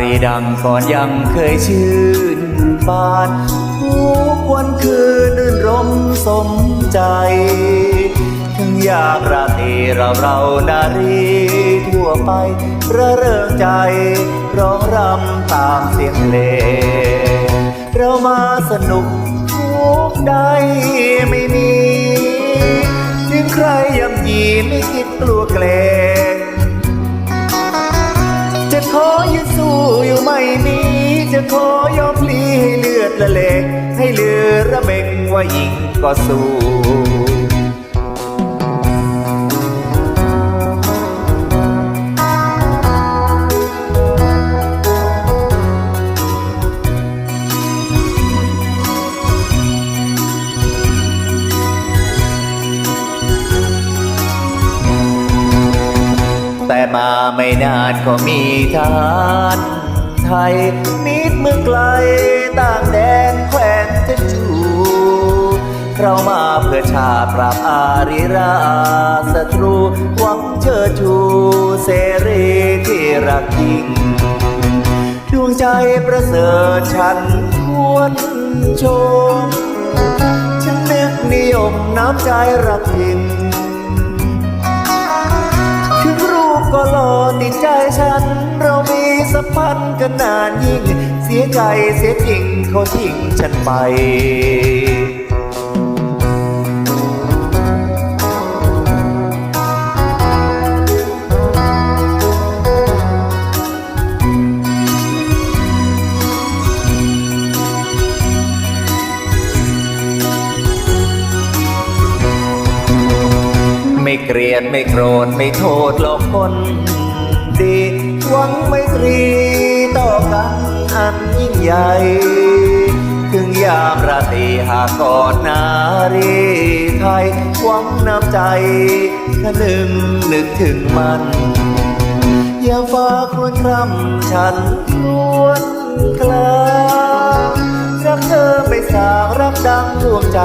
รีดังก่อนยังเคยชื่นบานทุกวันคืนนื่นรมสมใจ ถึงยากราตรีเราเรานารีทั่วไประเริงใจ ร้องรำตามเสียงเพลงเรามาสนุกทุกใดไม่มี ถึงใครยำยีไม่คิดกลัวเกรง นี้จะขอยอมพลีให้เลือดละเลงให้เลือระเบงว่ายิงก็สู้แต่มาไม่นานก็มีทาร ไทยมิดเมืองไกลต่างแดนแคว้นจะจูเรามาเพื่อชาติปราบอาริราศัตรู หวังเชิดชูเสรีที่รักยิ่ง ดวงใจประเสริฐฉันควรชม ฉันนึกนิยมน้ำใจรักยิ่ง สัมพันธ์กันนานยิ่ง เสียใจเสียจริงเขาทิ้งฉันไปไม่เกลียดไม่โกรธไม่โทษหรอกคน ดีหวังไม่ตรีต่อกันอันยิ่งใหญ่ถึงยามราตรีหากกอดนารีไทยหวังน้ำใจขนึงนึกถึงมันอย่าฝากครวญคร่ำฉันครวญคลารักเธอไม่สางรักดังดวงใจ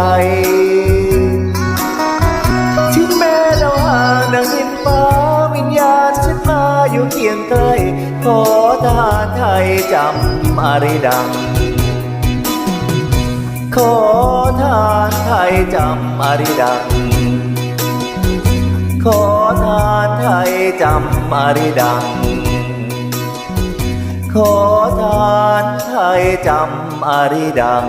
จำอาริดัง ขอทานไทยจำอาริดัง ขอทานไทยจำอาริดัง ขอทานไทยจำอาริดัง